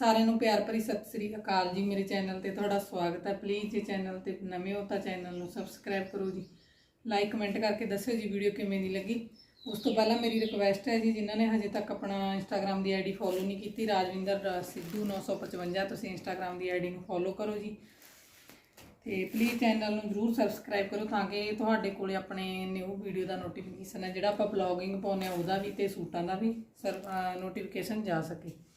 ਸਾਰਿਆਂ ਨੂੰ ਪਿਆਰ ਭਰੀ ਸਤਿ ਸ੍ਰੀ ਅਕਾਲ ਜੀ। ਮੇਰੇ ਚੈਨਲ ਤੇ ਤੁਹਾਡਾ ਸਵਾਗਤ ਹੈ। ਪਲੀਜ਼ ਜੇ ਚੈਨਲ ਤੇ ਨਵੇਂ ਹੋ ਤਾਂ ਚੈਨਲ ਨੂੰ ਸਬਸਕ੍ਰਾਈਬ ਕਰੋ ਜੀ। ਲਾਈਕ, ਕਮੈਂਟ ਕਰਕੇ ਦੱਸਿਓ ਜੀ ਵੀਡੀਓ ਕਿਵੇਂ ਦੀ ਲੱਗੀ। ਉਸ ਤੋਂ ਪਹਿਲਾਂ ਮੇਰੀ ਰਿਕੁਐਸਟ ਹੈ ਜੀ, ਜਿਨ੍ਹਾਂ ਨੇ ਹਜੇ ਤੱਕ ਆਪਣਾ ਇੰਸਟਾਗ੍ਰam ਦੀ ਆਈਡੀ ਫੋਲੋ ਨਹੀਂ ਕੀਤੀ, ਰਾਜਵਿੰਦਰ ਸਿੱਧੂ 955 ਤੁਸੀਂ ਇੰਸਟਾਗ੍ਰam ਦੀ ਆਈਡੀ ਨੂੰ ਫੋਲੋ ਕਰੋ ਜੀ। ਤੇ ਪਲੀਜ਼ ਚੈਨਲ ਨੂੰ ਜਰੂਰ ਸਬਸਕ੍ਰਾਈਬ ਕਰੋ ਤਾਂ ਕਿ ਤੁਹਾਡੇ ਕੋਲੇ ਆਪਣੇ ਨਿਊ ਵੀਡੀਓ ਦਾ ਨੋਟੀਫਿਕੇਸ਼ਨ ਹੈ। ਜਿਹੜਾ ਆਪਾਂ ਬਲੌਗਿੰਗ ਪਾਉਂਦੇ ਆ ਉਹਦਾ ਵੀ ਤੇ ਸੂਟਾਂ ਦਾ ਵੀ ਸਰ ਨੋਟੀਫਿਕੇਸ਼ਨ ਜਾ ਸਕੇ।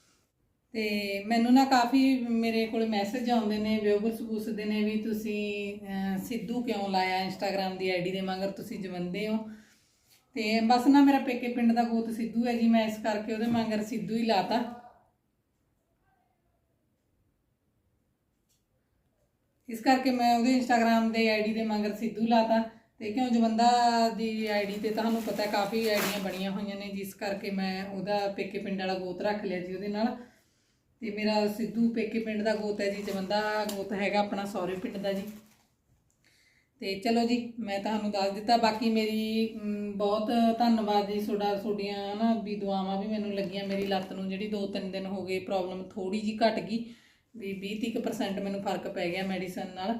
ਤੇ ਮੈਨੂੰ ਨਾ ਕਾਫੀ ਮੇਰੇ ਕੋਲ ਮੈਸੇਜ ਆਉਂਦੇ ਨੇ ਵਿਊਵਰਸ ਪੁੱਛਦੇ ਨੇ ਵੀ ਤੁਸੀਂ ਸਿੱਧੂ ਕਿਉਂ ਲਾਇਆ ਇੰਸਟਾਗ੍ਰam ਦੀ ਆਈਡੀ ਦੇ ਮਗਰ ਤੁਸੀਂ ਜਵੰਦੇ ਹੋ? ਤੇ ਬਸ ਨਾ ਮੇਰਾ ਪੇਕੇ ਪਿੰਡ ਦਾ ਗੋਤ ਸਿੱਧੂ ਹੈ ਜੀ, ਮੈਂ ਇਸ ਕਰਕੇ ਉਹਦੇ ਮਗਰ ਸਿੱਧੂ ਹੀ ਲਾਤਾ। ਇਸ ਕਰਕੇ ਮੈਂ ਉਹਦੇ ਇੰਸਟਾਗ੍ਰam ਦੇ ਆਈਡੀ ਦੇ ਮਗਰ ਸਿੱਧੂ ਲਾਤਾ। ਤੇ ਕਿਉਂ ਜਵੰਦਾ ਦੀ ਆਈਡੀ ਤੇ ਤੁਹਾਨੂੰ ਪਤਾ ਕਾਫੀ ਆਈਡੀਆਂ ਬਣੀਆਂ ਹੋਈਆਂ ਨੇ, ਜਿਸ ਕਰਕੇ ਮੈਂ ਉਹਦਾ ਪੇਕੇ ਪਿੰਡ ਵਾਲਾ ਗੋਤ ਰੱਖ ਲਿਆ ਜੀ ਉਹਦੇ ਨਾਲ। ਤੇ ਮੇਰਾ ਸਿੱਧੂ ਪੇਕੇ ਪਿੰਡ ਦਾ ਗੋਤ ਹੈ ਜੀ ਜਵੰਦਾ ਗੋਤ ਹੈਗਾ ਆਪਣਾ ਸੌਰੇ ਪਿੰਡ ਦਾ ਜੀ। ਤੇ ਚਲੋ ਜੀ ਮੈਂ ਤੁਹਾਨੂੰ ਦੱਸ ਦਿੱਤਾ ਬਾਕੀ ਮੇਰੀ ਮ, ਬਹੁਤ ਧੰਨਵਾਦ ਜੀ ਤੁਹਾਡਾ ਤੁਹਾਡੀਆਂ ਨਾ ਵੀ ਦੁਆਵਾਂ ਵੀ ਮੈਨੂੰ ਲੱਗੀਆਂ ਮੇਰੀ ਲੱਤ ਨੂੰ ਜਿਹੜੀ 2-3 ਦਿਨ ਹੋ ਗਏ ਪ੍ਰੋਬਲਮ ਥੋੜੀ ਜੀ ਘਟ ਗਈ ਵੀ 20-30% ਮੈਨੂੰ ਫ਼ਰਕ ਪੈ ਗਿਆ ਮੈਡੀਸਨ ਨਾਲ।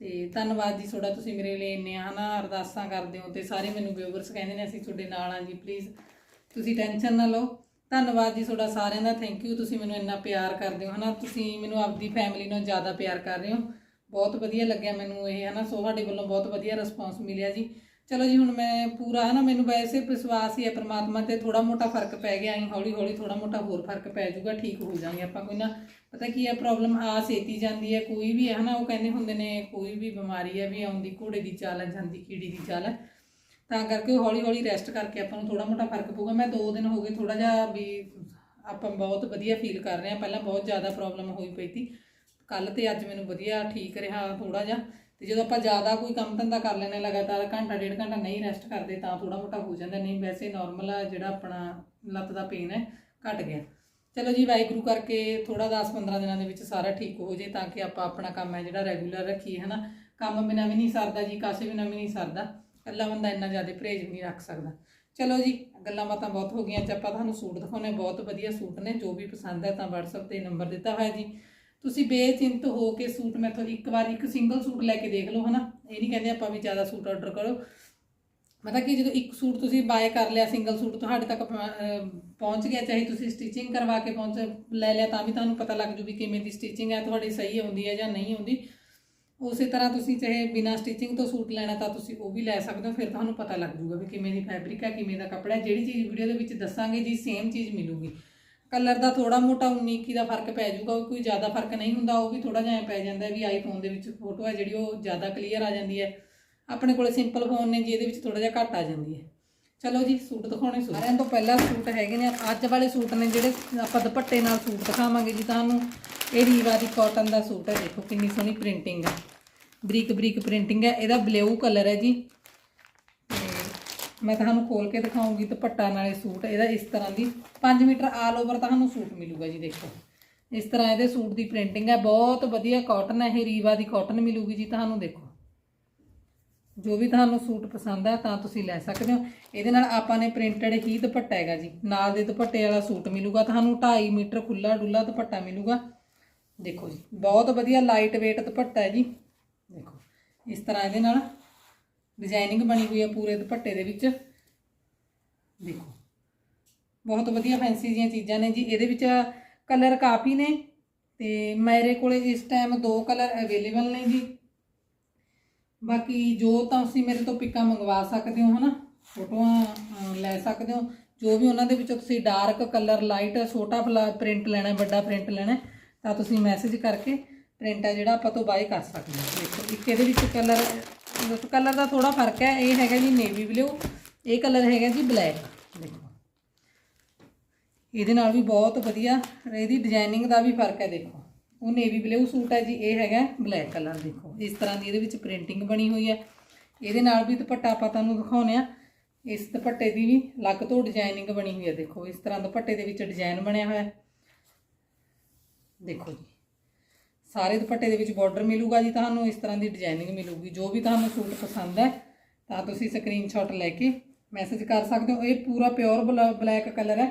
ਤੇ ਧੰਨਵਾਦ ਜੀ ਤੁਹਾਡਾ ਤੁਸੀਂ ਮੇਰੇ ਲਈ ਇੰਨੇ ਹਨਾ ਅਰਦਾਸਾਂ ਕਰਦੇ ਹੋ ਤੇ ਸਾਰੇ ਮੈਨੂੰ ਵਿਊਵਰਸ ਕਹਿੰਦੇ ਨੇ ਅਸੀਂ ਤੁਹਾਡੇ ਨਾਲ ਆ ਜੀ ਪਲੀਜ਼ ਤੁਸੀਂ ਟੈਨਸ਼ਨ ਨਾ ਲਓ। ਧੰਨਵਾਦ ਜੀ ਤੁਹਾਡਾ ਸਾਰਿਆਂ ਦਾ ਥੈਂਕ ਯੂ ਤੁਸੀਂ ਮੈਨੂੰ ਇੰਨਾ ਪਿਆਰ ਕਰਦੇ ਹੋ, ਹਨਾ? ਤੁਸੀਂ ਮੈਨੂੰ ਆਪਦੀ ਫੈਮਿਲੀ ਨਾਲ ਜ਼ਿਆਦਾ ਪਿਆਰ ਕਰ ਰਹੇ ਹੋ। ਬਹੁਤ ਵਧੀਆ ਲੱਗਿਆ ਮੈਨੂੰ ਇਹ, ਹਨਾ? ਸੋ ਤੁਹਾਡੇ ਵੱਲੋਂ ਬਹੁਤ ਵਧੀਆ ਰਿਸਪੌਂਸ ਮਿਲਿਆ ਜੀ। ਚਲੋ ਜੀ, ਹੁਣ ਮੈਂ ਪੂਰਾ, ਹਨਾ? ਮੈਨੂੰ ਵੈਸੇ ਵਿਸ਼ਵਾਸ ਹੀ ਹੈ ਪ੍ਰਮਾਤਮਾ ਤੇ ਥੋੜਾ ਮੋਟਾ ਫ਼ਰਕ ਪੈ ਗਿਆ ਐਂ ਹੌਲੀ ਹੌਲੀ ਥੋੜਾ ਮੋਟਾ ਹੋਰ ਫ਼ਰਕ ਪੈ ਜਾਊਗਾ, ਠੀਕ ਹੋ ਜਾਵਾਂਗੇ ਆਪਾਂ ਕੋਈ ਨਾ। ਪਤਾ ਕੀ ਹੈ ਪ੍ਰੋਬਲਮ ਆ ਸੇਤੀ ਜਾਂਦੀ ਹੈ, ਕੋਈ ਵੀ ਹੈ, ਹਨਾ? ਉਹ ਕਹਿੰਦੇ ਹੁੰਦੇ ਨੇ, ਕੋਈ ਵੀ ਬਿਮਾਰੀ ਹੈ, ਵੀ ਆਉਂਦੀ, ਘੋੜੇ ਦੀ ਚਾਲ ਹੈ, ਜਾਂਦੀ, ਕੀੜੀ ਦੀ ਚਾਲ ਹੈ। ਤਾਂ ਕਰਕੇ ਹੌਲੀ ਹੌਲੀ ਰੈਸਟ ਕਰਕੇ ਆਪਾਂ ਨੂੰ ਥੋੜਾ ਮੋਟਾ ਫ਼ਰਕ ਪਊਗਾ। ਮੈਂ 2 ਦਿਨ ਹੋ ਗਏ ਥੋੜਾ ਜਿਹਾ ਵੀ ਆਪਾਂ ਬਹੁਤ ਵਧੀਆ ਫੀਲ ਕਰ ਰਹੇ ਹਾਂ। ਪਹਿਲਾਂ ਬਹੁਤ ਜ਼ਿਆਦਾ ਪ੍ਰੋਬਲਮ ਹੋਈ ਪਈ ਸੀ। ਕੱਲ ਤੇ ਅੱਜ ਮੈਨੂੰ ਵਧੀਆ ਠੀਕ ਰਿਹਾ ਥੋੜਾ ਜਿਹਾ। ਤੇ ਜਦੋਂ ਆਪਾਂ ਜ਼ਿਆਦਾ ਕੋਈ ਕੰਮ ਧੰਦਾ ਕਰ ਲੈਨੇ ਲਗਾਤਾਰ ਘੰਟਾ, ਡੇਢ ਘੰਟਾ ਨਹੀਂ ਰੈਸਟ ਕਰਦੇ, ਤਾਂ ਥੋੜਾ ਮੋਟਾ ਹੋ ਜਾਂਦਾ। ਨਹੀਂ, ਵੈਸੇ ਨਾਰਮਲ ਆ, ਜਿਹੜਾ ਆਪਣਾ ਲੱਤ ਦਾ ਪੇਨ ਹੈ, ਘਟ ਗਿਆ। ਚਲੋ ਜੀ, ਵਾਹਿਗੁਰੂ ਕਰਕੇ ਥੋੜਾ 10-15 ਦਿਨਾਂ ਦੇ ਵਿੱਚ ਸਾਰਾ ਠੀਕ ਹੋ ਜੇ ਤਾਂ ਕਿ ਆਪਾਂ ਆਪਣਾ ਕੰਮ ਹੈ ਜਿਹੜਾ ਰੈਗੂਲਰ ਰੱਖੀਏ, ਹਨਾ। ਕੰਮ ਬਿਨਾਂ ਵੀ ਨਹੀਂ ਸਰਦਾ ਜੀ, ਕਾਸੇ ਬਿਨਾਂ ਵੀ ਨਹੀਂ ਸਰਦਾ। ਇਕੱਲਾ ਬੰਦਾ ਇੰਨਾ ਜ਼ਿਆਦਾ ਪਰਹੇਜ਼ ਵੀ ਨਹੀਂ ਰੱਖ ਸਕਦਾ। ਚਲੋ ਜੀ, ਗੱਲਾਂ ਬਾਤਾਂ ਬਹੁਤ ਹੋ ਗਈਆਂ, ਅੱਜ ਆਪਾਂ ਤੁਹਾਨੂੰ ਸੂਟ ਦਿਖਾਉਣੇ ਬਹੁਤ ਵਧੀਆ ਸੂਟ ਨੇ, ਜੋ ਵੀ ਪਸੰਦ ਹੈ ਤਾਂ WhatsApp ਤੇ ਨੰਬਰ ਦਿੱਤਾ ਹੋਇਆ ਜੀ। ਤੁਸੀਂ ਬੇਚਿੰਤ ਹੋ ਕੇ ਸੂਟ ਮੈਥੋਂ ਇੱਕ ਵਾਰ ਇੱਕ ਸਿੰਗਲ ਸੂਟ ਲੈ ਕੇ ਦੇਖ ਲਓ, ਹਨਾ? ਇਹ ਨਹੀਂ ਕਹਿੰਦੇ ਆਪਾਂ ਵੀ ਜ਼ਿਆਦਾ ਸੂਟ ਆਰਡਰ ਕਰੋ। ਮਤਲਬ ਕਿ, ਜਦੋਂ ਇੱਕ ਸੂਟ ਤੁਸੀਂ ਬਾਏ ਕਰ ਲਿਆ, ਸਿੰਗਲ ਸੂਟ ਤੁਹਾਡੇ ਤੱਕ ਪਹੁੰ- ਪਹੁੰਚ ਗਿਆ, ਚਾਹੇ ਤੁਸੀਂ ਸਟਿਚਿੰਗ ਕਰਵਾ ਕੇ ਪਹੁੰਚ, ਲੈ ਲਿਆ, ਤਾਂ ਵੀ ਤੁਹਾਨੂੰ ਪਤਾ ਲੱਗ ਜੂ ਵੀ ਕਿਵੇਂ ਦੀ ਸਟਿਚਿੰਗ ਹੈ, ਤੁਹਾਡੀ ਸਹੀ ਆਉਂਦੀ ਹੈ ਜਾਂ ਨਹੀਂ ਆਉਂਦੀ। ਉਸੇ ਤਰ੍ਹਾਂ ਤੁਸੀਂ ਚਾਹੇ ਬਿਨਾ ਸਟਿਚਿੰਗ ਤੋਂ ਸੂਟ ਲੈਣਾ ਤਾਂ ਤੁਸੀਂ ਉਹ ਵੀ ਲੈ ਸਕਦੇ ਹੋ, ਫਿਰ ਤੁਹਾਨੂੰ ਪਤਾ ਲੱਗ ਜੂਗਾ ਵੀ ਕਿਵੇਂ ਦੀ ਫੈਬਰਿਕ ਹੈ, ਕਿਵੇਂ ਦਾ ਕੱਪੜਾ ਹੈ, ਜਿਹੜੀ ਚੀਜ਼ ਵੀਡੀਓ ਦੇ ਵਿੱਚ ਦੱਸਾਂਗੇ ਜੀ ਸੇਮ ਚੀਜ਼ ਮਿਲੂਗੀ। ਕਲਰ ਦਾ ਥੋੜਾ ਮੋਟਾ 19 21 ਦਾ ਫ਼ਰਕ ਪੈ ਜਾਊਗਾ ਕੋਈ ਜ਼ਿਆਦਾ ਫ਼ਰਕ ਨਹੀਂ ਹੁੰਦਾ, ਉਹ ਵੀ ਥੋੜਾ ਜਿਹਾ ਪੈ ਜਾਂਦਾ ਵੀ ਆਈਫੋਨ ਦੇ ਵਿੱਚ ਫੋਟੋ ਹੈ, ਜਿਹੜੀ ਉਹ ਜ਼ਿਆਦਾ ਕਲੀਅਰ ਆ ਜਾਂਦੀ ਹੈ। ਆਪਣੇ ਕੋਲੇ ਸਿੰਪਲ ਫੋਨ ਨੇ ਜੀ, ਇਹਦੇ ਵਿੱਚ ਥੋੜਾ ਜਿਹਾ ਘੱਟ ਆ ਜਾਂਦੀ ਹੈ। ਚਲੋ ਜੀ, ਸੂਟ ਦਿਖਾਉਣੇ ਸੂਟ। ਸਾਰਿਆਂ ਤੋਂ ਪਹਿਲਾਂ ਸੂਟ ਹੈਗੇ ਨੇ, ਅੱਜ ਵਾਲੇ ਸੂਟ ਨੇ ਜਿਹੜੇ ਆਪਾਂ ਦੁਪੱਟੇ ਨਾਲ ਸੂਟ ਦਿਖਾਵਾਂਗੇ ਜੀ ਤੁਹਾਨੂੰ। ਇਹ ਰੀਵਾ ਦੀ ਕਾਟਨ ਦਾ ਸੂਟ ਹੈ, ਦੇਖੋ ਕਿੰਨੀ ਸੋਹਣੀ ਪ੍ਰਿੰਟਿੰਗ ਹੈ। ਬਰੀਕ ਬਰੀਕ ਪ੍ਰਿੰਟਿੰਗ ਹੈ, ਇਹਦਾ ਬਲੂ ਕਲਰ ਹੈ ਜੀ। ਤੇ ਮੈਂ ਤੁਹਾਨੂੰ ਖੋਲ ਕੇ ਦਿਖਾਉਂਗੀ ਦੁਪੱਟਾ ਨਾਲੇ ਸੂਟ, ਇਹਦਾ ਇਸ ਤਰ੍ਹਾਂ ਦੀ 5 ਮੀਟਰ ਆਲ ਓਵਰ ਤੁਹਾਨੂੰ ਸੂਟ ਮਿਲੂਗਾ ਜੀ, ਦੇਖੋ। ਇਸ ਤਰ੍ਹਾਂ ਇਹਦੇ ਸੂਟ ਦੀ ਪ੍ਰਿੰਟਿੰਗ ਹੈ, ਬਹੁਤ ਵਧੀਆ ਕਾਟਨ ਹੈ, ਇਹ ਰੀਵਾ ਦੀ ਕਾਟਨ ਮਿਲੂਗੀ ਜੀ ਤੁਹਾਨੂੰ, ਦੇਖੋ। ਜੋ ਵੀ ਤੁਹਾਨੂੰ ਸੂਟ ਪਸੰਦ ਹੈ ਤਾਂ ਤੁਸੀਂ ਲੈ ਸਕਦੇ ਹੋ। ਇਹਦੇ ਨਾਲ ਆਪਾਂ ਨੇ ਪ੍ਰਿੰਟਡ ਹੀ ਦੁਪੱਟਾ ਹੈਗਾ ਜੀ, ਨਾਲ ਦੇ ਦੁਪੱਟੇ ਵਾਲਾ ਸੂਟ ਮਿਲੂਗਾ, ਤੁਹਾਨੂੰ 2.5 ਮੀਟਰ ਖੁੱਲਾ ਡੁੱਲਾ ਦੁਪੱਟਾ ਮਿਲੂਗਾ। ਦੇਖੋ ਜੀ, ਬਹੁਤ ਵਧੀਆ ਲਾਈਟ weight ਦੁਪੱਟਾ ਹੈ ਜੀ। ਦੇਖੋ, ਇਸ ਤਰ੍ਹਾਂ ਇਹਦੇ ਨਾਲ ਡਿਜ਼ਾਈਨਿੰਗ ਬਣੀ ਹੋਈ ਹੈ ਪੂਰੇ ਦੁਪੱਟੇ ਦੇ ਵਿੱਚ। ਦੇਖੋ, ਬਹੁਤ ਵਧੀਆ ਫੈਂਸੀ ਜੀਆਂ ਚੀਜ਼ਾਂ ਨੇ ਜੀ। ਇਹਦੇ ਵਿੱਚ ਕਲਰ ਕਾਫੀ ਨੇ ਤੇ ਮੇਰੇ ਕੋਲੇ ਇਸ ਟਾਈਮ ਦੋ ਕਲਰ ਅਵੇਲੇਬਲ ਨੇ ਜੀ। ਬਾਕੀ ਜੋ ਤਾਂ ਤੁਸੀਂ ਮੇਰੇ ਤੋਂ ਪਿੱਕਾ ਮੰਗਵਾ ਸਕਦੇ ਹੋ, ਹਨਾ, ਫੋਟੋਆਂ ਲੈ ਸਕਦੇ ਹੋ। ਜੋ ਵੀ ਉਹਨਾਂ ਦੇ ਵਿੱਚੋਂ ਤੁਸੀਂ ਡਾਰਕ ਕਲਰ ਲਾਈਟ ਛੋਟਾ ਪ੍ਰਿੰਟ ਲੈਣਾ, ਵੱਡਾ ਪ੍ਰਿੰਟ ਲੈਣਾ ਤਾਂ ਤੁਸੀਂ ਮੈਸੇਜ ਕਰਕੇ ਪ੍ਰਿੰਟ ਹੈ ਜਿਹੜਾ ਆਪਾਂ ਤੋਂ ਬਾਏ ਕਰ ਸਕਦੇ ਹਾਂ। ਦੇਖੋ, ਇੱਕ ਇਹਦੇ ਵਿੱਚ ਕਲਰ ਕਲਰ ਦਾ ਥੋੜਾ ਫ਼ਰਕ ਹੈ। ਇਹ ਹੈਗਾ ਜੀ ਨੇਵੀ ਬਲੂ ਇਹ ਕਲਰ ਹੈਗਾ ਜੀ ਬਲੈਕ ਦੇਖੋ। ਇਹਦੇ ਨਾਲ ਵੀ ਬਹੁਤ ਵਧੀਆ, ਇਹਦੀ ਡਿਜ਼ਾਈਨਿੰਗ ਦਾ ਵੀ ਫ਼ਰਕ ਹੈ, ਦੇਖੋ। ਉਹ ਨੇਵੀ ਬਲੂ ਸੂਟ ਹੈ ਜੀ, ਇਹ ਹੈਗਾ ਬਲੈਕ ਕਲਰ ਦੇਖੋ। ਇਸ ਤਰ੍ਹਾਂ ਦੀ ਇਹਦੇ ਵਿੱਚ ਪ੍ਰਿੰਟਿੰਗ ਬਣੀ ਹੋਈ ਹੈ। ਇਹਦੇ ਨਾਲ ਵੀ ਦੁਪੱਟਾ ਆਪਾਂ ਤੁਹਾਨੂੰ ਦਿਖਾਉਨੇ ਆ ਇਸ ਦੁਪੱਟੇ ਦੀ ਵੀ ਅਲੱਗ ਤੋਂ ਡਿਜ਼ਾਈਨਿੰਗ ਬਣੀ ਹੋਈ ਹੈ, ਦੇਖੋ। ਇਸ ਤਰ੍ਹਾਂ ਦੁਪੱਟੇ ਦੇ ਵਿੱਚ ਡਿਜ਼ਾਈਨ ਬਣਿਆ ਹੋਇਆ ਹੈ। ਦੇਖੋ ਜੀ। ਸਾਰੇ ਦੁਪੱਟੇ ਦੇ ਵਿੱਚ ਬਾਰਡਰ ਮਿਲੂਗਾ ਜੀ, ਤੁਹਾਨੂੰ ਇਸ ਤਰ੍ਹਾਂ ਦੀ ਡਿਜ਼ਾਈਨਿੰਗ ਮਿਲੂਗੀ। ਜੋ ਵੀ ਤੁਹਾਨੂੰ ਸੂਟ ਪਸੰਦ ਹੈ, ਤਾਂ ਤੁਸੀਂ ਸਕਰੀਨਸ਼ਾਟ ਲੈ ਕੇ ਮੈਸੇਜ ਕਰ ਸਕਦੇ ਹੋ। ਇਹ ਪੂਰਾ ਪਿਓਰ ਬਲੈਕ ਕਲਰ ਹੈ।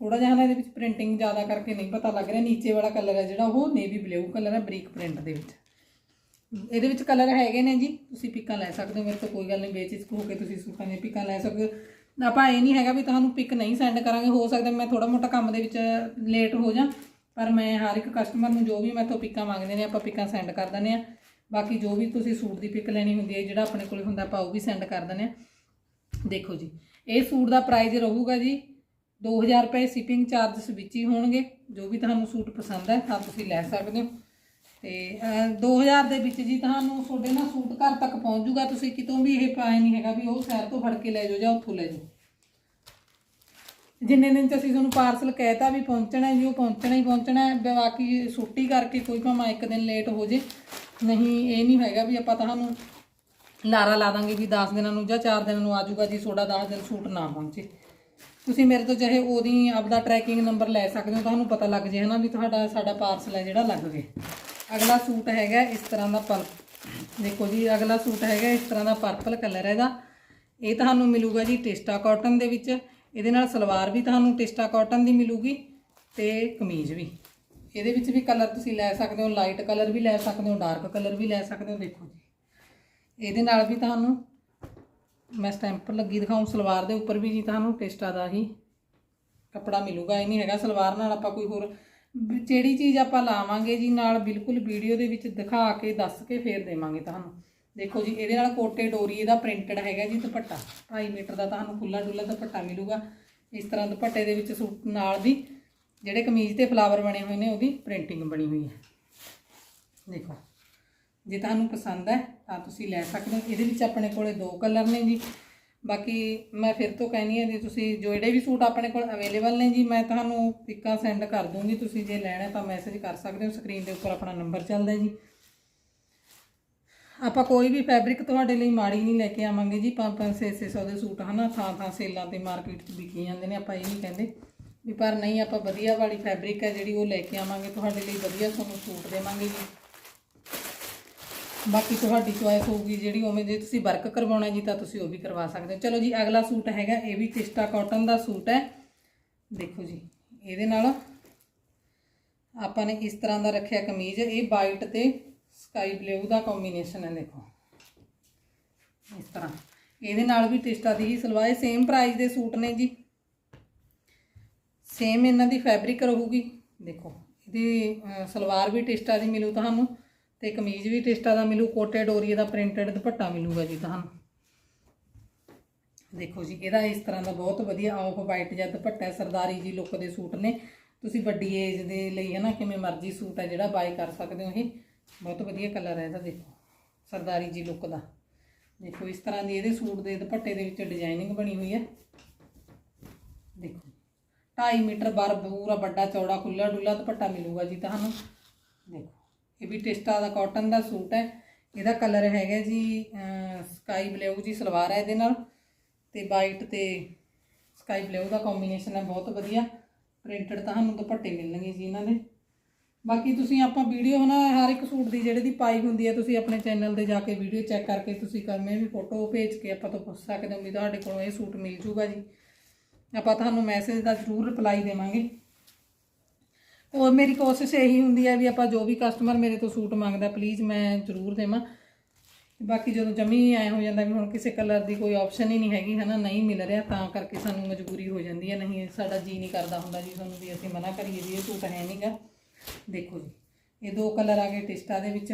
ਥੋੜਾ ਜਿਹਾ ਨਾ ਇਹਦੇ ਵਿੱਚ ਪ੍ਰਿੰਟਿੰਗ ਜ਼ਿਆਦਾ ਕਰਕੇ ਨਹੀਂ ਪਤਾ ਲੱਗ ਰਿਹਾ। ਨੀਚੇ ਵਾਲਾ ਕਲਰ ਹੈ ਜਿਹੜਾ, ਉਹ ਨੇਵੀ ਬਲੂ ਕਲਰ ਹੈ ਬਰੀਕ ਪ੍ਰਿੰਟ ਦੇ ਵਿੱਚ। ਇਹਦੇ ਵਿੱਚ ਕਲਰ ਹੈਗੇ ਨੇ ਜੀ। ਤੁਸੀਂ ਪਿੱਕਾਂ ਲੈ ਸਕਦੇ ਹੋ। ਮੇਰੇ ਤੋਂ ਕੋਈ ਗੱਲ ਨਹੀਂ, ਬੇਚਿਸਕ ਹੋ ਕੇ ਤੁਸੀਂ ਸੂਟਾਂ ਦੀਆਂ ਪਿੱਕਾਂ ਲੈ ਸਕਦੇ ਹੋ। ਆਪਾਂ ਇਹ ਨਹੀਂ ਹੈਗਾ ਵੀ ਤੁਹਾਨੂੰ ਪਿਕ ਨਹੀਂ ਸੈਂਡ ਕਰਾਂਗੇ। ਹੋ ਸਕਦਾ ਮੈਂ ਥੋੜਾ ਮੋਟਾ ਕੰਮ ਦੇ ਵਿੱਚ ਲੇਟ ਹੋ ਜਾਂ। ਪਰ ਮੈਂ ਹਰ ਇੱਕ ਕਸਟਮਰ ਨੂੰ ਜੋ ਵੀ ਮੈਥੋਂ ਪਿੱਕਾਂ ਮੰਗਦੇ ਨੇ ਆਪਾਂ ਪਿੱਕਾਂ ਸੈਂਡ ਕਰ ਦਿੰਦੇ ਆ ਬਾਕੀ ਜੋ ਵੀ ਤੁਸੀਂ ਸੂਟ ਦੀ ਪਿਕ ਲੈਣੀ ਹੁੰਦੀ ਹੈ ਜਿਹੜਾ ਆਪਣੇ ਕੋਲ ਹੁੰਦਾ ਆਪਾਂ ਉਹ ਵੀ ਸੈਂਡ ਕਰ ਦਿੰਦੇ ਆ ਦੇਖੋ ਜੀ ਇਹ ਸੂਟ ਦਾ ਪ੍ਰਾਈਸ ਰਹੂਗਾ ਜੀ 2000 ਰੁਪਏ ਸ਼ਿਪਿੰਗ ਚਾਰजेस ਵਿੱਚ ਹੀ ਹੋਣਗੇ। ਜੋ ਵੀ ਤੁਹਾਨੂੰ ਸੂਟ ਪਸੰਦ ਹੈ ਤਾਂ ਤੁਸੀਂ ਲੈ ਸਕਦੇ ਹੋ। ਤੇ ਅਹ, 2000 ਦੇ ਵਿੱਚ ਜੀ ਤੁਹਾਨੂੰ ਤੁਹਾਡੇ ਨਾਲ ਸੂਟ ਘਰ ਤੱਕ ਪਹੁੰਚ ਜੂਗਾ। ਤੁਸੀਂ ਕਿਤੋਂ ਵੀ ਇਹ ਪਾਇਆ ਨਹੀਂ ਹੈਗਾ ਵੀ ਉਹ ਸ਼ਹਿਰ ਤੋਂ ਫੜ ਕੇ ਲੈ ਜਾਓ ਜਾਂ ਉੱਥੋਂ ਲੈ ਜਾਓ। ਜਿੰਨੇ ਦਿਨ ਚ ਅਸੀਂ ਤੁਹਾਨੂੰ ਪਾਰਸਲ ਕਹਿਤਾ ਵੀ ਪਹੁੰਚਣਾ ਹੈ ਜੀ, ਉਹ ਪਹੁੰਚਣਾ ਹੀ ਪਹੁੰਚਣਾ ਹੈ। ਵੀ ਬਾਕੀ ਛੁੱਟੀ ਕਰਕੇ ਕੋਈ ਭਾਵੇਂ ਇੱਕ ਦਿਨ ਲੇਟ ਹੋ ਜੇ। ਨਹੀਂ, ਇਹ ਨਹੀਂ ਹੈਗਾ ਵੀ ਆਪਾਂ ਤੁਹਾਨੂੰ ਲਾਰਾ ਲਾ ਦਾਂਗੇ ਵੀ 10 ਦਿਨਾਂ ਨੂੰ ਜਾਂ 4 ਦਿਨਾਂ ਨੂੰ ਆ ਜਾਊਗਾ ਜੀ ਤੁਹਾਡਾ 10 ਦਿਨ ਸੂਟ ਨਾ ਪਹੁੰਚੇ। ਤੁਸੀਂ ਮੇਰੇ ਤੋਂ ਚਾਹੇ ਉਹਦੀ ਆਪਦਾ ਟਰੈਕਿੰਗ ਨੰਬਰ ਲੈ ਸਕਦੇ ਹੋ, ਤੁਹਾਨੂੰ ਪਤਾ ਲੱਗ ਜੇ ਹਨਾ ਵੀ ਤੁਹਾਡਾ, ਸਾਡਾ ਪਾਰਸਲ ਹੈ ਜਿਹੜਾ ਲੱਗ ਗਿਆ। ਅਗਲਾ ਸੂਟ ਹੈਗਾ ਇਸ ਤਰ੍ਹਾਂ ਦਾ ਪਰ ਦੇਖੋ ਜੀ, ਅਗਲਾ ਸੂਟ ਹੈਗਾ ਇਸ ਤਰ੍ਹਾਂ ਦਾ ਪਰਪਲ ਕਲਰ ਹੈ ਇਹਦਾ ਇਹ ਤੁਹਾਨੂੰ ਮਿਲੂਗਾ ਜੀ ਟਿਸਟਾ ਕਾਟਨ ਦੇ ਵਿੱਚ। ਇਹਦੇ ਨਾਲ ਸਲਵਾਰ ਵੀ ਤੁਹਾਨੂੰ ਟਿਸਟਾ ਕਾਟਨ ਦੀ ਮਿਲੂਗੀ ਤੇ ਕਮੀਜ਼ ਵੀ। ਇਹਦੇ ਵਿੱਚ ਵੀ ਕਲਰ ਤੁਸੀਂ ਲੈ ਸਕਦੇ ਹੋ ਲਾਈਟ ਕਲਰ ਵੀ ਲੈ ਸਕਦੇ ਹੋ ਡਾਰਕ ਕਲਰ ਵੀ ਲੈ ਸਕਦੇ ਹੋ, ਦੇਖੋ ਜੀ। ਇਹਦੇ ਨਾਲ ਵੀ ਤੁਹਾਨੂੰ ਮੈਂ ਸਟੈਂਪ ਲੱਗੀ ਦਿਖਾਉਂ, ਸਲਵਾਰ ਦੇ ਉੱਪਰ ਵੀ ਜੀ ਤੁਹਾਨੂੰ ਟਿਸਟਾ ਦਾ ਹੀ ਕੱਪੜਾ ਮਿਲੂਗਾ। ਇਹ ਨਹੀਂ ਹੈਗਾ ਸਲਵਾਰ ਨਾਲ ਆਪਾਂ ਕੋਈ ਹੋਰ ਜਿਹੜੀ ਚੀਜ਼ ਆਪਾਂ ਲਾਵਾਂਗੇ ਜੀ ਨਾਲ ਬਿਲਕੁਲ ਵੀਡੀਓ ਦੇ ਵਿੱਚ ਦਿਖਾ ਕੇ, ਦੱਸ ਕੇ ਫੇਰ ਦੇਵਾਂਗੇ ਤੁਹਾਨੂੰ। ਦੇਖੋ ਜੀ, ਇਹਦੇ ਨਾਲ ਕੋਟੇ ਡੋਰੀ, ਇਹਦਾ ਪ੍ਰਿੰਟਡ ਹੈਗਾ ਜੀ ਦੁਪੱਟਾ। 2.5 ਮੀਟਰ ਦਾ ਤੁਹਾਨੂੰ ਖੁੱਲਾ ਡੁੱਲਾ ਦੁਪੱਟਾ ਮਿਲੂਗਾ। ਇਸ ਤਰ੍ਹਾਂ ਦੁਪੱਟੇ ਦੇ ਵਿੱਚ ਸੂਟ ਨਾਲ ਵੀ ਜਿਹੜੇ ਕਮੀਜ਼ ਤੇ ਫਲਾਵਰ ਬਣੇ ਹੋਏ ਨੇ, ਉਹਦੀ ਪ੍ਰਿੰਟਿੰਗ ਬਣੀ ਹੋਈ ਹੈ। ਦੇਖੋ, ਜੇ ਤੁਹਾਨੂੰ ਪਸੰਦ ਹੈ, ਤਾਂ ਤੁਸੀਂ ਲੈ ਸਕਦੇ ਹੋ। ਇਹਦੇ ਵਿੱਚ ਆਪਣੇ ਕੋਲੇ ਦੋ ਕਲਰ ਨੇ ਜੀ। ਬਾਕੀ ਮੈਂ ਫਿਰ ਤੋਂ ਕਹਿੰਦੀ ਹਾਂ ਜੀ, ਤੁਸੀਂ ਜਿਹੜੇ ਵੀ ਸੂਟ ਆਪਣੇ ਕੋਲ ਅਵੇਲੇਬਲ ਨੇ ਜੀ, ਮੈਂ ਤੁਹਾਨੂੰ ਪਿੱਕਾ ਸੈਂਡ ਕਰ ਦੂੰਗੀ। ਤੁਸੀਂ ਜੇ ਲੈਣਾ ਤਾਂ ਮੈਸੇਜ ਕਰ ਸਕਦੇ ਹੋ। ਸਕਰੀਨ ਦੇ ਉੱਪਰ ਆਪਣਾ ਨੰਬਰ ਚੱਲਦਾ ਜੀ। ਆਪਾਂ ਕੋਈ ਵੀ ਫੈਬਰਿਕ ਤੁਹਾਡੇ ਲਈ ਮਾੜੀ ਨਹੀਂ ਲੈ ਕੇ ਆਵਾਂਗੇ ਜੀ 5-5 600 ਦੇ ਸੂਟ, ਹਨਾ, ਥਾਂ ਥਾਂ ਸੇਲਾਂ ਤੇ ਮਾਰਕੀਟ 'ਚ ਵਿਕੀ ਜਾਂਦੇ ਨੇ, ਆਪਾਂ ਇਹ ਨਹੀਂ ਕਹਿੰਦੇ ਵੀ ਪਰ ਨਹੀਂ, ਆਪਾਂ ਵਧੀਆ ਵਾਲੀ ਫੈਬਰਿਕ ਹੈ ਜਿਹੜੀ ਉਹ ਲੈ ਕੇ ਆਵਾਂਗੇ, ਤੁਹਾਡੇ ਲਈ ਵਧੀਆ ਤੁਹਾਨੂੰ ਸੂਟ ਦੇਵਾਂਗੇ ਜੀ। ਬਾਕੀ ਤੁਹਾਡੀ ਚੁਆਇਸ ਹੋਊਗੀ ਜਿਹੜੀ ਉਵੇਂ ਜੇ ਤੁਸੀਂ ਵਰਕ ਕਰਵਾਉਣਾ ਜੀ, ਤਾਂ ਤੁਸੀਂ ਉਹ ਵੀ ਕਰਵਾ ਸਕਦੇ ਹੋ। ਚਲੋ ਜੀ, ਅਗਲਾ ਸੂਟ ਹੈਗਾ, ਇਹ ਵੀ ਚਿਸ਼ਟਾ ਕਾਟਨ ਦਾ ਸੂਟ ਹੈ। ਦੇਖੋ ਜੀ, ਇਹਦੇ ਨਾਲ ਆਪਾਂ ਨੇ ਇਸ ਤਰ੍ਹਾਂ ਦਾ ਰੱਖਿਆ ਕਮੀਜ਼, ਇਹ ਵਾਈਟ ਤੇ ਸਕਾਈ ਬਲੂ ਦਾ ਕੰਬੀਨੇਸ਼ਨ ਹੈ ਦੇਖੋ। ਇਸ ਤਰ੍ਹਾਂ। ਇਹਦੇ ਨਾਲ ਵੀ ਟਿਸਟਾ ਦੀ ਹੀ ਸਲਵਾਰ ਸੇਮ ਪ੍ਰਾਈਸ ਦੇ ਸੂਟ ਨੇ ਜੀ। ਸੇਮ ਇਹਨਾਂ ਦੀ ਫੈਬਰਿਕ ਰਹੂਗੀ। ਦੇਖੋ, ਇਹਦੀ ਸਲਵਾਰ ਵੀ ਟਿਸਟਾ ਦੀ ਮਿਲੂ ਤੁਹਾਨੂੰ ਤੇ ਕਮੀਜ਼ ਵੀ ਟਿਸਟਾ ਦਾ ਮਿਲੂ। ਕੋਟੇ ਡੋਰੀਏ ਦਾ ਪ੍ਰਿੰਟਡ ਦੁਪੱਟਾ ਮਿਲੂਗਾ ਜੀ ਤੁਹਾਨੂੰ। ਦੇਖੋ ਜੀ, ਇਹਦਾ ਇਸ ਤਰ੍ਹਾਂ ਦਾ ਬਹੁਤ ਵਧੀਆ ਆਫ ਵਾਈਟ ਜਿਹਾ ਦੁਪੱਟਾ ਸਰਦਾਰੀ ਜੀ ਲੁੱਕ ਦੇ ਸੂਟ ਨੇ। ਤੁਸੀਂ ਵੱਡੀ ਏਜ ਦੇ ਲਈ ਹੈ ਨਾ, ਕਿਵੇਂ ਮਰਜ਼ੀ ਸੂਟ ਹੈ ਜਿਹੜਾ ਬਾਈ ਕਰ ਸਕਦੇ ਹੋ ਇਹ। ਬਹੁਤ ਵਧੀਆ ਕਲਰ ਹੈ ਇਹਦਾ ਦੇਖੋ, ਸਰਦਾਰੀ ਜੀ ਲੁੱਕ ਦਾ। ਦੇਖੋ, ਇਸ ਤਰ੍ਹਾਂ ਦੀ ਇਹਦੇ ਸੂਟ ਦੇ ਦੁਪੱਟੇ ਦੇ ਵਿੱਚ ਡਿਜ਼ਾਈਨਿੰਗ ਬਣੀ ਹੋਈ ਹੈ। ਦੇਖੋ 2.5 ਮੀਟਰ ਬਾਰ ਪੂਰਾ ਵੱਡਾ ਚੌੜਾ ਖੁੱਲਾ ਡੁੱਲਾ ਦੁਪੱਟਾ ਮਿਲੂਗਾ ਜੀ ਤੁਹਾਨੂੰ। ਦੇਖੋ, ਇਹ ਵੀ ਟਿਸਟਾ ਦਾ ਕਾਟਨ ਦਾ ਸੂਟ ਹੈ। ਇਹਦਾ ਕਲਰ ਹੈਗਾ ਜੀ ਸਕਾਈ ਬਲੂ ਜੀ, ਸਲਵਾਰ ਹੈ ਇਹਦੇ ਨਾਲ। ਤੇ ਵਾਈਟ ਤੇ ਸਕਾਈ ਬਲੂ ਦਾ ਕੰਬੀਨੇਸ਼ਨ ਹੈ, ਬਹੁਤ ਵਧੀਆ। ਪ੍ਰਿੰਟਡ ਤੁਹਾਨੂੰ ਦੁਪੱਟੇ ਮਿਲਣਗੇ ਜੀ ਇਹਨਾਂ ਦੇ। ਬਾਕੀ ਤੁਸੀਂ ਆਪਾਂ ਵੀਡੀਓ ਨਾ ਹਰ ਇੱਕ ਸੂਟ ਦੀ ਜਿਹੜੇ ਦੀ ਪਾਈ ਹੁੰਦੀ ਹੈ, ਤੁਸੀਂ ਆਪਣੇ ਚੈਨਲ ਤੇ ਜਾ ਕੇ ਵੀਡੀਓ ਚੈੱਕ ਕਰਕੇ ਤੁਸੀਂ ਕਰਮੇ ਵੀ ਫੋਟੋ ਭੇਜ ਕੇ ਆਪਾਂ ਤੋਂ ਪੁੱਛ ਸਕਦੇ ਹੋ ਵੀ ਤੁਹਾਡੇ ਕੋਲੋਂ ਇਹ ਸੂਟ ਮਿਲ ਜੂਗਾ ਜੀ। ਆਪਾਂ ਤੁਹਾਨੂੰ ਮੈਸੇਜ ਦਾ ਜ਼ਰੂਰ ਰਿਪਲਾਈ ਦੇਵਾਂਗੇ। ਔਰ ਮੇਰੀ ਕੋਸ਼ਿਸ਼ ਇਹੀ ਹੁੰਦੀ ਹੈ ਵੀ ਆਪਾਂ ਜੋ ਵੀ ਕਸਟਮਰ ਮੇਰੇ ਤੋਂ ਸੂਟ ਮੰਗਦਾ ਪਲੀਜ਼ ਮੈਂ ਜ਼ਰੂਰ ਦੇਵਾਂ। ਬਾਕੀ ਜਦੋਂ ਜਮੀ ਐ ਹੋ ਜਾਂਦਾ ਵੀ ਹੁਣ ਕਿਸੇ ਕਲਰ ਦੀ ਕੋਈ ਆਪਸ਼ਨ ਹੀ ਨਹੀਂ ਹੈਗੀ, ਹਨਾ, ਨਹੀਂ ਮਿਲ ਰਿਹਾ, ਤਾਂ ਕਰਕੇ ਸਾਨੂੰ ਮਜਬੂਰੀ ਹੋ ਜਾਂਦੀ ਹੈ, ਨਹੀਂ, ਸਾਡਾ ਜੀ ਨਹੀਂ ਕਰਦਾ ਹੁੰਦਾ ਜੀ ਤੁਹਾਨੂੰ ਵੀ ਅਸੀਂ ਮਨਾ ਕਰੀਏ ਵੀ ਇਹ ਸੂਟ ਹੈ ਨਹੀਂਗਾ ਦੇਖੋ ਜੀ, ਇਹ ਦੋ ਕਲਰ ਆ ਗਏ ਟਿਸਟਾ ਦੇ ਵਿੱਚ।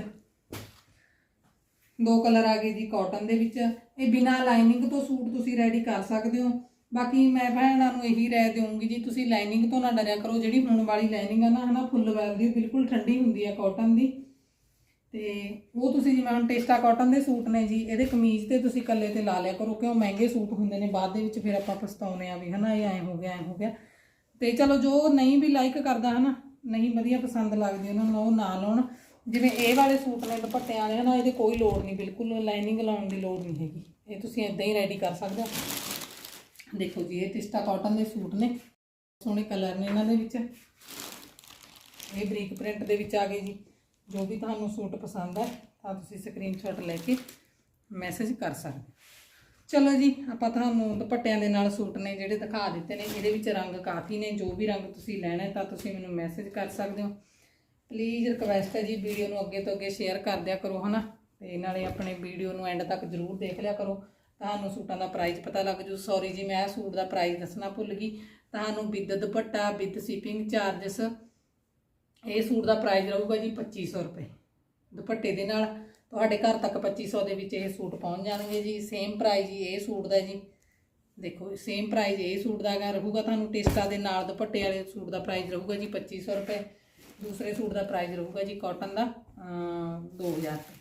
ਦੋ ਕਲਰ ਆ ਗਏ ਜੀ ਕਾਟਨ ਦੇ ਵਿੱਚ। ਇਹ ਬਿਨਾ ਲਾਈਨਿੰਗ ਤੋਂ ਸੂਟ ਤੁਸੀਂ ਰੈਡੀ ਕਰ ਸਕਦੇ ਹੋ। ਬਾਕੀ ਮੈਂ ਭੈਣਾਂ ਨੂੰ ਇਹੀ ਰਾਏ ਦੇਵਾਂਗੀ ਜੀ, ਤੁਸੀਂ ਲਾਈਨਿੰਗ ਤੋਂ ਨਾ ਡਰਿਆ ਕਰੋ। ਜਿਹੜੀ ਹੁਣ ਵਾਲੀ ਲਾਈਨਿੰਗ ਆ ਨਾ, ਹਨਾ ਫੁੱਲ ਵੈਲ ਦੀ, ਬਿਲਕੁਲ ਠੰਡੀ ਹੁੰਦੀ ਆ ਕਾਟਨ ਦੀ। ਤੇ ਉਹ ਤੁਸੀਂ ਜਿਵੇਂ ਹੁਣ ਟੇਸਟਾ ਕਾਟਨ ਦੇ ਸੂਟ ਨੇ ਜੀ, ਇਹਦੇ ਕਮੀਜ਼ ਤੇ ਤੁਸੀਂ ਕੱਲੇ ਤੇ ਲਾ ਲਿਆ ਕਰੋ, ਕਿਉਂ ਮਹਿੰਗੇ ਸੂਟ ਹੁੰਦੇ ਨੇ, ਬਾਅਦ ਦੇ ਵਿੱਚ ਫਿਰ ਆਪਾਂ ਪਛਤਾਉਂਦੇ ਆ ਵੀ, ਹਨਾ, ਇਹ ਐਂ ਹੋ ਗਿਆ, ਐਂ ਹੋ ਗਿਆ। ਤੇ ਚਲੋ, ਜੋ ਨਹੀਂ ਵੀ ਲਾਈਕ ਕਰਦਾ, ਹਨਾ ਨਹੀਂ ਵਧੀਆ ਪਸੰਦ ਲੱਗਦੀ ਉਹਨਾਂ ਨੂੰ, ਉਹ ਨਾ ਲਾਉਣ। ਜਿਵੇਂ ਇਹ ਵਾਲੇ ਸੂਟ ਨੇ ਦੁਪੱਟਿਆਂ ਵਾਲੇ, ਨਾ ਇਹਦੇ ਕੋਈ ਲੋੜ ਨਹੀਂ, ਬਿਲਕੁਲ ਲਾਈਨਿੰਗ ਲਾਉਣ ਦੀ ਲੋੜ ਨਹੀਂ ਹੈਗੀ। ਇਹ ਤੁਸੀਂ ਇਦਾਂ ਹੀ ਰੈਡੀ ਕਰ ਸਕਦੇ ਹੋ। ਦੇਖੋ ਜੀ, ਇਹ ਟਿਸਟਾ ਕਾਟਨ ਦੇ ਸੂਟ ਨੇ। ਸੋਹਣੇ ਕਲਰ ਨੇ ਇਹਨਾਂ ਦੇ ਵਿੱਚ। ਇਹ ਬਰੀਕ ਪ੍ਰਿੰਟ ਦੇ ਵਿੱਚ ਆ ਗਏ ਜੀ। ਜੋ ਵੀ ਤੁਹਾਨੂੰ ਸੂਟ ਪਸੰਦ ਹੈ, ਤਾਂ ਤੁਸੀਂ ਸਕਰੀਨਸ਼ਾਟ ਲੈ ਕੇ ਮੈਸੇਜ ਕਰ ਸਕਦੇ ਚਲੋ ਜੀ, ਆਪਾਂ ਤੁਹਾਨੂੰ ਦੁਪੱਟਿਆਂ ਦੇ ਨਾਲ ਸੂਟ ਨੇ ਜਿਹੜੇ ਦਿਖਾ ਦਿੱਤੇ ਨੇ, ਇਹਦੇ ਵਿੱਚ ਰੰਗ ਕਾਫੀ ਨੇ, ਜੋ ਵੀ ਰੰਗ ਤੁਸੀਂ ਲੈਣਾ ਤਾਂ ਤੁਸੀਂ ਮੈਨੂੰ ਮੈਸੇਜ ਕਰ ਸਕਦੇ ਹੋ। ਪਲੀਜ਼ ਰਿਕਵੈਸਟ ਹੈ ਜੀ, ਵੀਡੀਓ ਨੂੰ ਅੱਗੇ ਤੋਂ ਅੱਗੇ ਸ਼ੇਅਰ ਕਰ ਦਿਆ ਕਰੋ, ਹਨਾ? ਤੇ ਨਾਲੇ ਆਪਣੇ ਵੀਡੀਓ ਨੂੰ ਐਂਡ ਤੱਕ ਜਰੂਰ ਦੇਖ ਲਿਆ ਕਰੋ। ਤੁਹਾਨੂੰ ਸੂਟਾਂ ਦਾ ਪ੍ਰਾਈਸ ਪਤਾ ਲੱਗ ਜੂ। ਸੌਰੀ ਜੀ, ਮੈਂ ਸੂਟ ਦਾ ਪ੍ਰਾਈਸ ਦੱਸਣਾ ਭੁੱਲ ਗਈ। ਤੁਹਾਨੂੰ with dupatta, with shipping charges ਇਹ ਸੂਟ ਦਾ ਪ੍ਰਾਈਸ ਰਹੂਗਾ ਜੀ 2500 ਰੁਪਏ। ਦੁਪੱਟੇ ਦੇ ਨਾਲ ਤੁਹਾਡੇ ਘਰ ਤੱਕ 2500 ਦੇ ਵਿੱਚ ਇਹ ਸੂਟ ਪਹੁੰਚ ਜਾਣਗੇ ਜੀ। ਸੇਮ ਪ੍ਰਾਈਜ਼ ਜੀ ਇਹ ਸੂਟ ਦਾ ਜੀ। ਦੇਖੋ ਸੇਮ ਪ੍ਰਾਈਜ਼ ਇਹ ਸੂਟ ਦਾ ਹੈਗਾ ਰਹੂਗਾ ਤੁਹਾਨੂੰ ਟਿਸਟਾ ਦੇ ਨਾਲ ਦੁਪੱਟੇ ਵਾਲੇ ਸੂਟ ਦਾ ਪ੍ਰਾਈਜ਼ ਰਹੂਗਾ ਜੀ 2500 ਰੁਪਏ। ਦੂਸਰੇ ਸੂਟ ਦਾ ਪ੍ਰਾਈਜ਼ ਰਹੂਗਾ ਜੀ ਕਾਟਨ ਦਾ ਅਮ, 2000 ਰੁਪਏ।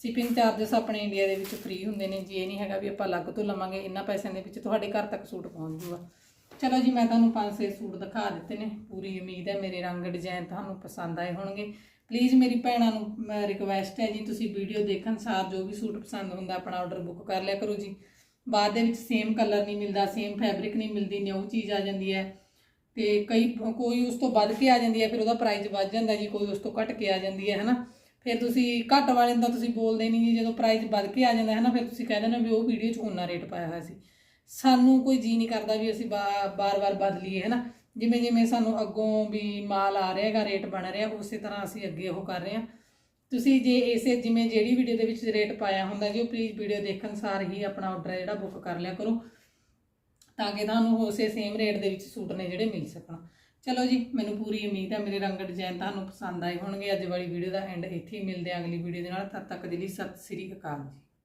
ਸ਼ਿਪਿੰਗ ਚਾਰजेस ਆਪਣੇ ਇੰਡੀਆ ਦੇ ਵਿੱਚ ਫ੍ਰੀ ਹੁੰਦੇ ਨੇ ਜੀ। ਇਹ ਨਹੀਂ ਹੈਗਾ ਵੀ ਆਪਾਂ ਅਲੱਗ ਤੋਂ ਲਵਾਂਗੇ ਇਹਨਾਂ ਪੈਸਿਆਂ ਦੇ ਵਿੱਚ ਤੁਹਾਡੇ ਘਰ ਤੱਕ ਸੂਟ ਪਹੁੰਚ ਜੂਗਾ। ਚਲੋ ਜੀ ਮੈਂ ਤੁਹਾਨੂੰ ਪੰਜ ਛੇ ਸੂਟ ਦਿਖਾ ਦਿੱਤੇ ਨੇ। ਪੂਰੀ ਉਮੀਦ ਹੈ ਮੇਰੇ ਰੰਗ ਡਿਜ਼ਾਈਨ ਤੁਹਾਨੂੰ ਪਸੰਦ ਆਏ ਹੋਣਗੇ। ਪਲੀਜ਼ ਮੇਰੀ ਭੈਣਾਂ ਨੂੰ ਰਿਕਵੈਸਟ ਹੈ ਜੀ, ਤੁਸੀਂ ਵੀਡੀਓ ਦੇਖਣ, ਸਾਰ ਜੋ ਵੀ ਸੂਟ ਪਸੰਦ ਹੁੰਦਾ, ਆਪਣਾ ਆਰਡਰ ਬੁੱਕ ਕਰ ਲਿਆ ਕਰੋ ਜੀ। ਬਾਅਦ ਦੇ ਵਿੱਚ ਸੇਮ ਕਲਰ ਨਹੀਂ ਮਿਲਦਾ ਸੇਮ ਫੈਬਰਿਕ ਨਹੀਂ ਮਿਲਦੀ ਨਿਊ ਚੀਜ਼ ਆ ਜਾਂਦੀ ਹੈ। ਤੇ ਕਈ, ਕੋਈ ਉਸ ਤੋਂ ਵੱਧ ਕੇ ਆ ਜਾਂਦੀ ਹੈ, ਫਿਰ ਉਹਦਾ ਪ੍ਰਾਈਸ ਵੱਧ ਜਾਂਦਾ ਜੀ, ਕੋਈ ਉਸ ਤੋਂ ਘਟ ਕੇ ਆ ਜਾਂਦੀ ਹੈ, ਹਨਾ। ਫਿਰ ਤੁਸੀਂ ਘੱਟ ਵਾਲੇ ਨੂੰ ਤਾਂ ਤੁਸੀਂ ਬੋਲਦੇ ਨਹੀਂ ਜੀ, ਜਦੋਂ ਪ੍ਰਾਈਸ ਵੱਧ ਕੇ ਆ ਜਾਂਦਾ ਹੈ ਨਾ, ਫਿਰ ਤੁਸੀਂ ਕਹਿ ਦਿੰਦੇ ਵੀ ਉਹ ਵੀਡੀਓ 'ਚ ਉਨਾ ਰੇਟ ਪਾਇਆ ਹੋਇਆ ਸੀ। ਸਾਨੂੰ ਕੋਈ ਜੀ ਨਹੀਂ ਕਰਦਾ ਵੀ ਅਸੀਂ ਬਾਰ-ਬਾਰ ਬਦਲੀਏ ਹੈ ਨਾ ਜਿਵੇਂ ਜਿਵੇਂ ਸਾਨੂੰ ਅੱਗੋਂ ਵੀ ਮਾਲ ਆ ਰਿਹਾ ਹੈਗਾ, ਰੇਟ ਬਣ ਰਿਹਾ, ਉਸੇ ਤਰ੍ਹਾਂ ਅਸੀਂ ਅੱਗੇ ਉਹ ਕਰ ਰਹੇ ਹਾਂ। ਤੁਸੀਂ ਜੇ ਇਸੇ ਜਿਵੇਂ ਜਿਹੜੀ ਵੀਡੀਓ ਦੇ ਵਿੱਚ ਰੇਟ ਪਾਇਆ ਹੁੰਦਾ ਜੀ, ਉਹ ਪਲੀਜ਼ ਵੀਡੀਓ ਦੇਖਣ ਸਾਰ ਹੀ ਆਪਣਾ ਆਰਡਰ ਜਿਹੜਾ ਬੁੱਕ ਕਰ ਲਿਆ ਕਰੋ। ਤਾਂ ਕਿ ਤੁਹਾਨੂੰ ਉਸੇ ਸੇਮ ਰੇਟ ਦੇ ਵਿੱਚ ਸੂਟ ਨੇ ਜਿਹੜੇ ਮਿਲ ਸਕਣ। ਚਲੋ ਜੀ, ਮੈਨੂੰ ਪੂਰੀ ਉਮੀਦ ਹੈ ਮੇਰੇ ਰੰਗ ਡਿਜ਼ਾਈਨ ਤੁਹਾਨੂੰ ਪਸੰਦ ਆਏ ਹੋਣਗੇ। ਅੱਜ ਵਾਲੀ ਵੀਡੀਓ ਦਾ ਐਂਡ ਇੱਥੇ ਹੀ ਮਿਲਦੇ ਆ ਅਗਲੀ ਵੀਡੀਓ ਦੇ ਨਾਲ। ਤਦ ਤੱਕ ਦੇ ਲਈ ਸਤਿ ਸ੍ਰੀ ਅਕਾਲ ਜੀ।